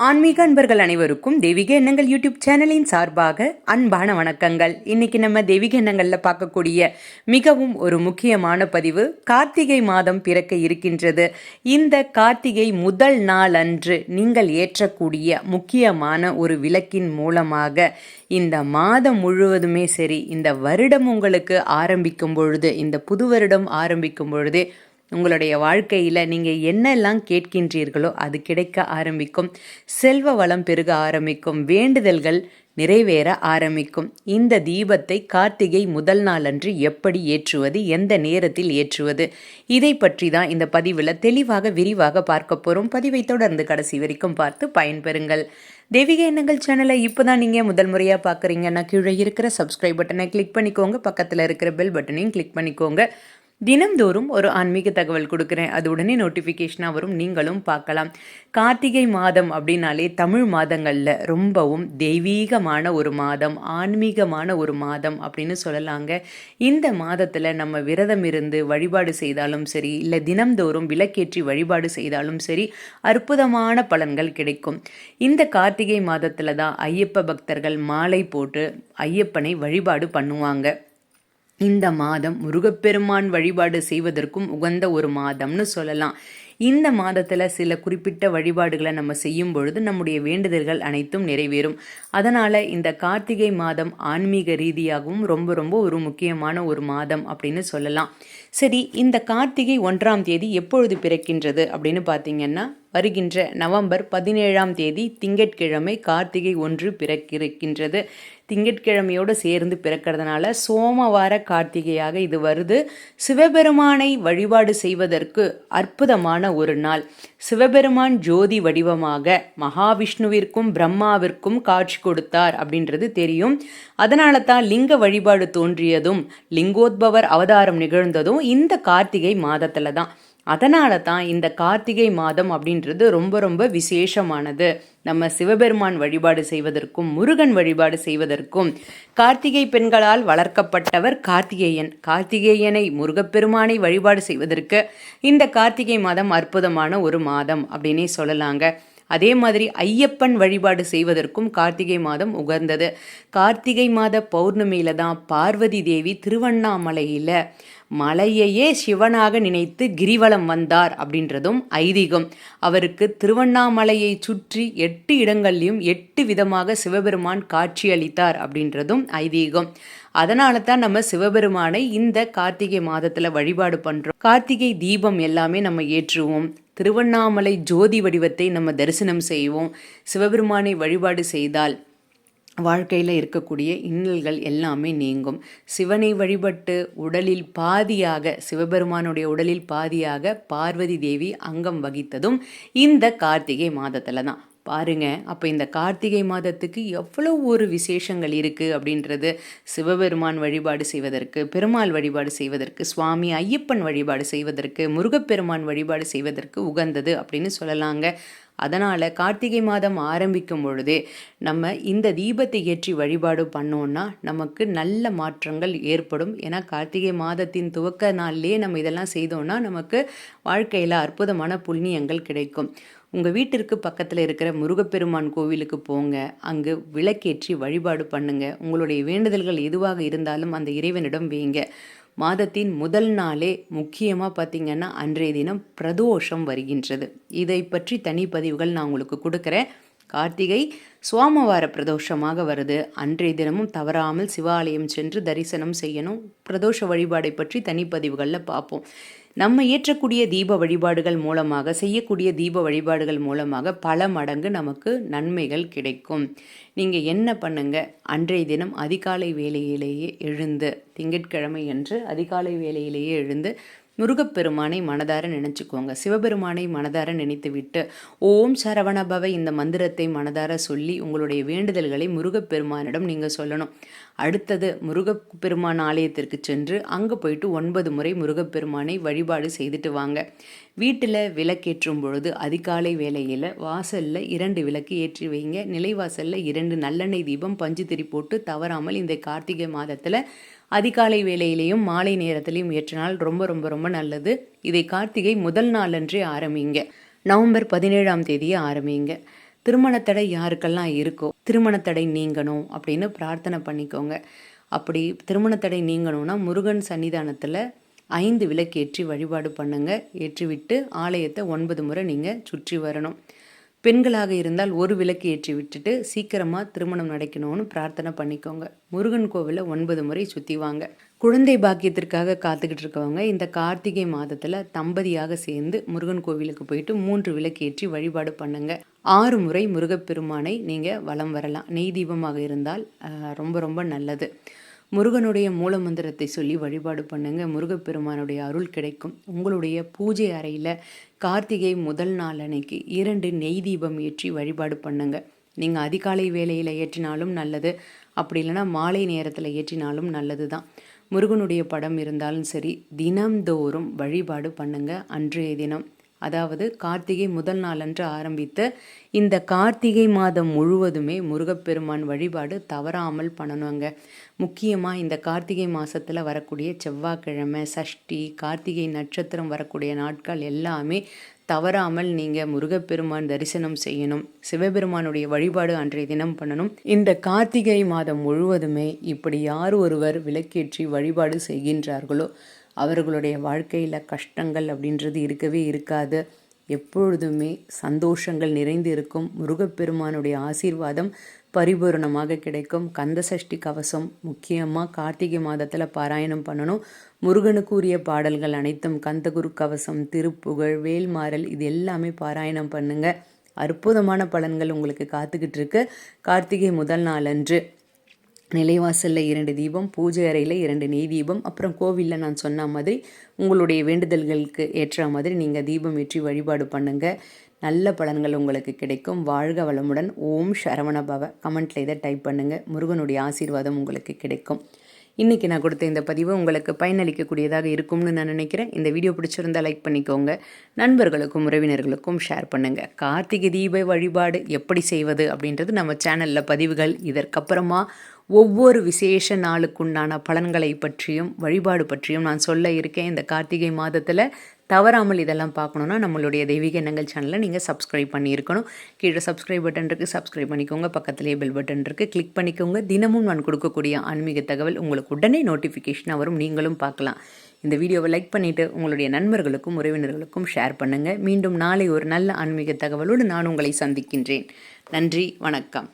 ஆன்மீக அன்பர்கள் அனைவருக்கும் தெய்வீக எண்ணங்கள் யூடியூப் சேனலின் சார்பாக அன்பான வணக்கங்கள். இன்னைக்கு நம்ம தெய்வீக எண்ணங்களில் பார்க்கக்கூடிய மிகவும் ஒரு முக்கியமான பதிவு கார்த்திகை மாதம் பிறக்க இருக்கின்றது. இந்த கார்த்திகை முதல் நாள் அன்று நீங்கள் ஏற்றக்கூடிய முக்கியமான ஒரு விளக்கின் மூலமாக இந்த மாதம் முழுவதுமே சரி இந்த வருடம் உங்களுக்கு ஆரம்பிக்கும் பொழுது இந்த புது வருடம் ஆரம்பிக்கும் பொழுதே உங்களுடைய வாழ்க்கையில் நீங்கள் என்னெல்லாம் கேட்கின்றீர்களோ அது கிடைக்க ஆரம்பிக்கும். செல்வ வளம் பெருக ஆரம்பிக்கும். வேண்டுதல்கள் நிறைவேற ஆரம்பிக்கும். இந்த தீபத்தை கார்த்திகை முதல் நாளன்று எப்படி ஏற்றுவது எந்த நேரத்தில் ஏற்றுவது இதை பற்றி தான் இந்த பதிவில் தெளிவாக விரிவாக பார்க்க போகிறோம் பதிவை தொடர்ந்து கடைசி வரைக்கும் பார்த்து பயன்பெறுங்கள். தெய்வீக எண்ணங்கள் சேனலை இப்போ தான் நீங்கள் முதல் முறையாக பார்க்குறீங்கன்னா கீழே இருக்கிற சப்ஸ்கிரைப் பட்டனை கிளிக் பண்ணிக்கோங்க. பக்கத்தில் இருக்கிற பெல் பட்டனையும் கிளிக் பண்ணிக்கோங்க. தினம்தோறும் ஒரு ஆன்மீக தகவல் கொடுக்குறேன். அது உடனே நோட்டிஃபிகேஷனாக வரும். நீங்களும் பார்க்கலாம். கார்த்திகை மாதம் அப்படின்னாலே தமிழ் மாதங்களில் ரொம்பவும் தெய்வீகமான ஒரு மாதம் ஆன்மீகமான ஒரு மாதம் அப்படின்னு சொல்லலாங்க. இந்த மாதத்தில் நம்ம விரதம் இருந்து வழிபாடு செய்தாலும் சரி இல்லை தினம்தோறும் விளக்கேற்றி வழிபாடு செய்தாலும் சரி அற்புதமான பலன்கள் கிடைக்கும். இந்த கார்த்திகை மாதத்தில் தான் ஐயப்ப பக்தர்கள் மாலை போட்டு ஐயப்பனை வழிபாடு பண்ணுவாங்க. இந்த மாதம் முருகப்பெருமான் வழிபாடு செய்வதற்கும் உகந்த ஒரு மாதம்னு சொல்லலாம். இந்த மாதத்தில் சில குறிப்பிட்ட வழிபாடுகளை நம்ம செய்யும் பொழுது நம்முடைய வேண்டுதல்கள் அனைத்தும் நிறைவேறும். அதனால் இந்த கார்த்திகை மாதம் ஆன்மீக ரீதியாகவும் ரொம்ப ரொம்ப ஒரு முக்கியமான ஒரு மாதம் அப்படின்னு சொல்லலாம். சரி இந்த கார்த்திகை ஒன்றாம் தேதி எப்பொழுது பிறக்கின்றது அப்படின்னு பார்த்தீங்கன்னா வருகின்ற நவம்பர் பதினேழாம் தேதி திங்கட்கிழமை கார்த்திகை ஒன்று பிறக்கிருக்கின்றது. திங்கட்கிழமையோடு சேர்ந்து பிறக்கிறதுனால சோமவார கார்த்திகையாக இது வருது. சிவபெருமானை வழிபாடு செய்வதற்கு அற்புதமான ஒரு நாள். சிவபெருமான் ஜோதி வடிவமாக மகாவிஷ்ணுவிற்கும் பிரம்மாவிற்கும் காட்சி கொடுத்தார் அப்படின்றது தெரியும். அதனால தான் லிங்க வழிபாடு தோன்றியதும் லிங்கோத்பவர் அவதாரம் நிகழ்ந்ததும் இந்த கார்த்திகை மாதத்தில் தான். அதனால தான் இந்த கார்த்திகை மாதம் அப்படின்றது ரொம்ப ரொம்ப விசேஷமானது. நம்ம சிவபெருமான் வழிபாடு செய்வதற்கும் முருகன் வழிபாடு செய்வதற்கும் கார்த்திகை பெண்களால் வளர்க்கப்பட்டவர் கார்த்திகேயன். கார்த்திகேயனை முருகப்பெருமானை வழிபாடு செய்வதற்கு இந்த கார்த்திகை மாதம் அற்புதமான ஒரு மாதம் அப்படின்னே சொல்லலாங்க. அதே மாதிரி ஐயப்பன் வழிபாடு செய்வதற்கும் கார்த்திகை மாதம் உகந்தது. கார்த்திகை மாத பௌர்ணமியில தான் பார்வதி தேவி திருவண்ணாமலையில் மலையையே சிவனாக நினைத்து கிரிவலம் வந்தார் அப்படின்றதும் ஐதீகம். அவருக்கு திருவண்ணாமலையை சுற்றி எட்டு இடங்கள்லையும் எட்டு விதமாக சிவபெருமான் காட்சியளித்தார் அப்படின்றதும் ஐதீகம். அதனால தான் நம்ம சிவபெருமானை இந்த கார்த்திகை மாதத்தில் வழிபாடு பண்ணுறோம் கார்த்திகை தீபம் எல்லாமே நம்ம ஏற்றுவோம். திருவண்ணாமலை ஜோதி வடிவத்தை நம்ம தரிசனம் செய்வோம். சிவபெருமானை வழிபாடு செய்தால் வாழ்க்கையில் இருக்கக்கூடிய இன்னல்கள் எல்லாமே நீங்கும். சிவனை வழிபட்டு உடலில் பாதியாக சிவபெருமானுடைய உடலில் பாதியாக பார்வதி தேவி அங்கம் வகித்ததும் இந்த கார்த்திகை மாதத்தில் தான் பாருங்க. அப்போ இந்த கார்த்திகை மாதத்துக்கு எவ்வளோ ஒரு விசேஷங்கள் இருக்குது அப்படின்றது சிவபெருமான் வழிபாடு செய்வதற்கு பெருமாள் வழிபாடு செய்வதற்கு சுவாமி ஐயப்பன் வழிபாடு செய்வதற்கு முருகப்பெருமான் வழிபாடு செய்வதற்கு உகந்தது அப்படின்னு சொல்லலாங்க. அதனால் கார்த்திகை மாதம் ஆரம்பிக்கும் பொழுதே நம்ம இந்த தீபத்தை ஏற்றி வழிபாடு பண்ணோன்னா நமக்கு நல்ல மாற்றங்கள் ஏற்படும். ஏன்னா கார்த்திகை மாதத்தின் துவக்க நாள்லேயே நம்ம இதெல்லாம் செய்தோன்னா நமக்கு வாழ்க்கையில் அற்புதமான புண்ணியங்கள் கிடைக்கும். உங்கள் வீட்டிற்கு பக்கத்தில் இருக்கிற முருகப்பெருமான் கோவிலுக்கு போங்க. அங்கு விளக்கேற்றி வழிபாடு பண்ணுங்க. உங்களுடைய வேண்டுதல்கள் எதுவாக இருந்தாலும் அந்த இறைவனிடம் வைங்க. மாதத்தின் முதல் நாளே முக்கியமாக பார்த்திங்கன்னா அன்றைய தினம் பிரதோஷம் வருகின்றது. இதை பற்றி தனிப்பதிவுகள் நான் உங்களுக்கு கொடுக்குறேன். கார்த்திகை சோமவார பிரதோஷமாக வருது. அன்றைய தினமும் தவறாமல் சிவாலயம் சென்று தரிசனம் செய்யணும். பிரதோஷ வழிபாடை பற்றி தனிப்பதிவுகளில் பார்ப்போம். நம்ம ஏற்றக்கூடிய தீப வழிபாடுகள் மூலமாக செய்யக்கூடிய தீப வழிபாடுகள் மூலமாக பல மடங்கு நமக்கு நன்மைகள் கிடைக்கும். நீங்கள் என்ன பண்ணுங்க? அன்றைய தினம் அதிகாலை வேலையிலேயே எழுந்து திங்கட்கிழமை என்று அதிகாலை வேலையிலேயே எழுந்து முருகப்பெருமானை மனதார நினச்சிக்கோங்க. சிவபெருமானை மனதார நினைத்துவிட்டு ஓம் சரவணபவ இந்த மந்திரத்தை மனதார சொல்லி உங்களுடைய வேண்டுதல்களை முருகப்பெருமானிடம் நீங்கள் சொல்லணும். அடுத்தது முருகப்பெருமான் ஆலயத்திற்கு சென்று அங்கே போயிட்டு ஒன்பது முறை முருகப்பெருமானை வழிபாடு செய்துட்டு வாங்க. வீட்டில் விளக்கேற்றும் பொழுது அதிகாலை வேலையில் வாசலில் இரண்டு விளக்கு ஏற்றி வைங்க. நிலைவாசலில் இரண்டு நல்லெண்ணெய் தீபம் பஞ்சு திரி போட்டு தவறாமல் இந்த கார்த்திகை மாதத்தில் அதிகாலை வேலையிலையும் மாலை நேரத்திலையும் ஏற்றினால் ரொம்ப ரொம்ப ரொம்ப நல்லது. இதை கார்த்திகை முதல் நாளன்றே ஆரம்பிங்க. நவம்பர் பதினேழாம் தேதியை ஆரம்பிங்க. திருமணத்தடை யாருக்கெல்லாம் இருக்கோ திருமணத்தடை நீங்கணும் அப்படின்னு பிரார்த்தனை பண்ணிக்கோங்க. அப்படி திருமணத்தடை நீங்கணும்னா முருகன் சன்னிதானத்தில் ஐந்து விளக்கேற்றி வழிபாடு பண்ணுங்க. ஏற்றிவிட்டு ஆலயத்தை ஒன்பது முறை நீங்கள் சுற்றி வரணும். பெண்களாக இருந்தால் ஒரு விளக்கு ஏற்றி விட்டுட்டு சீக்கிரமாக திருமணம் நடக்கணும்னு பிரார்த்தனை பண்ணிக்கோங்க. முருகன் கோவிலில் ஒன்பது முறை சுற்றி வாங்க. குழந்தை பாக்கியத்திற்காக காத்துக்கிட்டு இருக்கவங்க இந்த கார்த்திகை மாதத்தில் தம்பதியாக சேர்ந்து முருகன் கோவிலுக்கு போயிட்டு மூன்று விளக்கு ஏற்றி வழிபாடு பண்ணுங்க. ஆறு முறை முருகப்பெருமானை நீங்கள் வலம் வரலாம். நெய் தீபமாக இருந்தால் ரொம்ப ரொம்ப நல்லது. முருகனுடைய மூல மந்திரத்தை சொல்லி வழிபாடு பண்ணுங்க. முருகப்பெருமானுடைய அருள் கிடைக்கும். உங்களுடைய பூஜை அறையில் கார்த்திகை முதல் நாள் அன்னைக்கு இரண்டு நெய் தீபம் ஏற்றி வழிபாடு பண்ணுங்க. நீங்கள் அதிகாலை வேளையில் ஏற்றினாலும் நல்லது. அப்படி இல்லைன்னா மாலை நேரத்தில் ஏற்றினாலும் நல்லது தான் முருகனுடைய படம் இருந்தாலும் சரி தினம்தோறும் வழிபாடு பண்ணுங்க. அன்றைய தினம் அதாவது கார்த்திகை முதல் நாளன்று ஆரம்பித்து இந்த கார்த்திகை மாதம் முழுவதுமே முருகப்பெருமான் வழிபாடு தவறாமல் பண்ணணுங்க. முக்கியமாக இந்த கார்த்திகை மாதத்தில் வரக்கூடிய செவ்வாய்க்கிழமை சஷ்டி கார்த்திகை நட்சத்திரம் வரக்கூடிய நாட்கள் எல்லாமே தவறாமல் நீங்கள் முருகப்பெருமான் தரிசனம் செய்யணும். சிவபெருமானுடைய வழிபாடு அன்றைய தினம் பண்ணணும். இந்த கார்த்திகை மாதம் முழுவதுமே இப்படி யார் ஒருவர் விளக்கேற்றி வழிபாடு செய்கின்றார்களோ அவர்களுடைய வாழ்க்கையில் கஷ்டங்கள் அப்படின்றது இருக்கவே இருக்காது. எப்பொழுதுமே சந்தோஷங்கள் நிறைந்து இருக்கும். முருகப்பெருமானுடைய ஆசீர்வாதம் பரிபூரணமாக கிடைக்கும். கந்தசஷ்டி கவசம் முக்கியமாக கார்த்திகை மாதத்தில் பாராயணம் பண்ணணும். முருகனுக்கு உரிய பாடல்கள் அனைத்தும் கந்தகுரு கவசம் திருப்புகழ் வேல்மாறல் இது எல்லாமே பாராயணம் பண்ணுங்கள் அற்புதமான பலன்கள் உங்களுக்கு காத்துக்கிட்டு இருக்கு. கார்த்திகை முதல் நாளன்று நிலைவாசலில் இரண்டு தீபம் பூஜை அறையில் இரண்டு நெய் தீபம் அப்புறம் கோவிலில் நான் சொன்ன மாதிரி உங்களுடைய வேண்டுதல்களுக்கு ஏற்ற மாதிரி நீங்கள் தீபம் ஏற்றி வழிபாடு பண்ணுங்க. நல்ல பலன்கள் உங்களுக்கு கிடைக்கும். வாழ்க வளமுடன். ஓம் சரவண பவ. கமெண்ட்டில் இதை டைப் பண்ணுங்கள் முருகனுடைய ஆசீர்வாதம் உங்களுக்கு கிடைக்கும். இன்றைக்கி நான் கொடுத்த இந்த பதிவு உங்களுக்கு பயனளிக்கக்கூடியதாக இருக்கும்னு நான் நினைக்கிறேன். இந்த வீடியோ பிடிச்சிருந்தா லைக் பண்ணிக்கோங்க. நண்பர்களுக்கும் உறவினர்களுக்கும் ஷேர் பண்ணுங்கள் கார்த்திகை தீப வழிபாடு எப்படி செய்வது அப்படின்றது நம்ம சேனலில் பதிவுகள். இதற்கப்புறமா ஒவ்வொரு விசேஷ நாளுக்குண்டான பலன்களை பற்றியும் வழிபாடு பற்றியும் நான் சொல்ல இருக்கேன். இந்த கார்த்திகை மாதத்தில் தவறாமல் இதெல்லாம் பார்க்கணுன்னா நம்மளுடைய தெய்வீக எண்ணங்கள் சேனலை நீங்கள் சப்ஸ்கிரைப் பண்ணியிருக்கணும். கீழே சப்ஸ்கிரைப் பட்டன் இருக்குது சப்ஸ்கிரைப் பண்ணிக்கோங்க. பக்கத்துலேயே பெல் பட்டன் இருக்குது கிளிக் பண்ணிக்கோங்க. தினமும் நான் கொடுக்கக்கூடிய ஆன்மீக தகவல் உங்களுக்கு உடனே நோட்டிஃபிகேஷனாக வரும். நீங்களும் பார்க்கலாம். இந்த வீடியோவை லைக் பண்ணிவிட்டு உங்களுடைய நண்பர்களுக்கும் உறவினர்களுக்கும் ஷேர் பண்ணுங்கள் மீண்டும் நாளை ஒரு நல்ல ஆன்மீக தகவலோடு நான் உங்களை சந்திக்கின்றேன். நன்றி வணக்கம்.